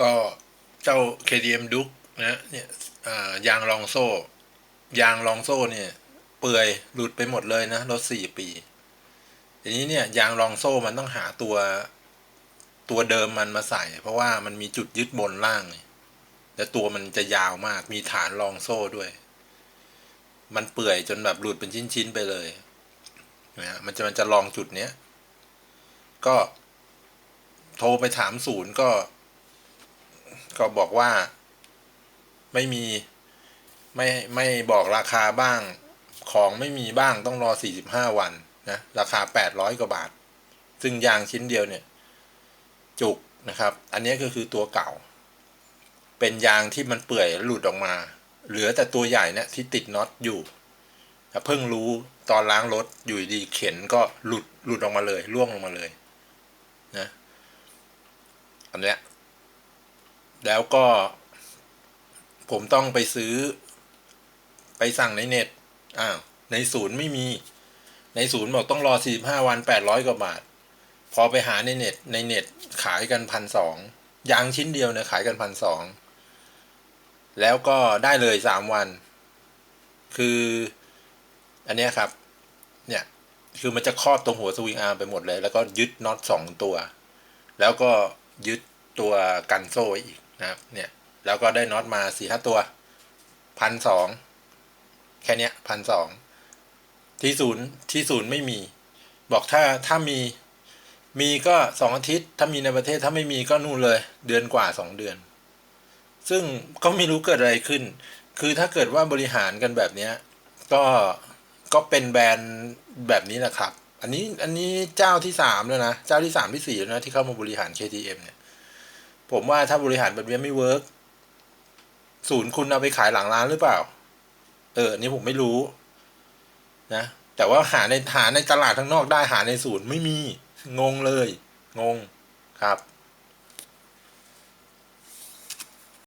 ก็เจ้า KTM ดุกนะเนี่ยยางรองโซ่ ยางรองโซ่เนี่ย เปื่อยหลุดไปหมดเลยนะรถสี่ปีทีนี้เนี่ยยางรองโซ่มันต้องหาตัวตัวเดิมมันมาใส่ เพราะว่ามันมีจุดยึดบนล่าง และตัวมันจะยาวมากมีฐานรองโซ่ด้วย มันเปื่อยจนแบบหลุดเป็นชิ้นๆไปเลยนะฮะมันจะมันจะลองจุดเนี้ยก็โทรไปถามศูนย์ก็ ก็บอกว่า ไม่มี ไม่ไม่บอกราคาบ้าง ของไม่มีบ้างต้องรอ 45 วันนะราคา 800 กว่าบาท ซึ่งยางชิ้นเดียวเนี่ย จุกนะครับ อันนี้ก็คือตัวเก่า เป็นยางที่มันเปื่อยหลุดออกมา เหลือแต่ตัวใหญ่เนี่ยที่ติดน็อตอยู่เพิ่งรู้ตอนล้างรถอยู่ดีเข็นก็หลุดหลุดออกมาเลย ร่วงลงมาเลย นะ อันเนี้ย แล้วก็ ผมต้องไปซื้อ ไปสั่งในเน็ตอ้าวในศูนย์ไม่มี ในศูนย์บอกต้องรอ45วัน800กว่าบาท พอไปหาในเน็ต ในเน็ตขายกันพันสองยางชิ้นเดียวเนี่ยขายกันพันสองแล้วก็ได้เลยสามวัน คือ อันนี้ครับ เนี่ย คือมันจะครอบตรงหัวสวิงอาร์มไปหมดเลย แล้วก็ยึดน็อตสองตัว แล้วก็ยึดตัวกันโซ่ไว้อีก นะครับเนี่ยแล้วก็ได้น็อตมาสี่ห้าตัวพันสองแค่เนี้ยพันสองที่ศูนย์ที่ศูนย์ไม่มี บอกถ้าถ้ามีมีก็สองอาทิตย์ ถ้ามีในประเทศถ้าไม่มีก็นู่นเลย เดือนกว่าสองเดือน ซึ่งก็ไม่รู้เกิดอะไรขึ้น คือถ้าเกิดว่าบริหารกันแบบเนี้ยก็ก็เป็นแบรนด์แบบนี้แหละครับ อันนี้อันนี้เจ้าที่สามแล้วนะ เจ้าที่สามที่สี่แล้วนะที่เข้ามาบริหาร KTM เนี่ย ผมว่าถ้าบริหารแบบนี้ไม่เวิร์กศูนย์คุณเอาไปขายหลังร้านหรือเปล่า เอออันนี้ผมไม่รู้ นะ แต่ว่าหาในหาในตลาดข้างนอกได้หาในศูนย์ไม่มี งงเลย งงครับ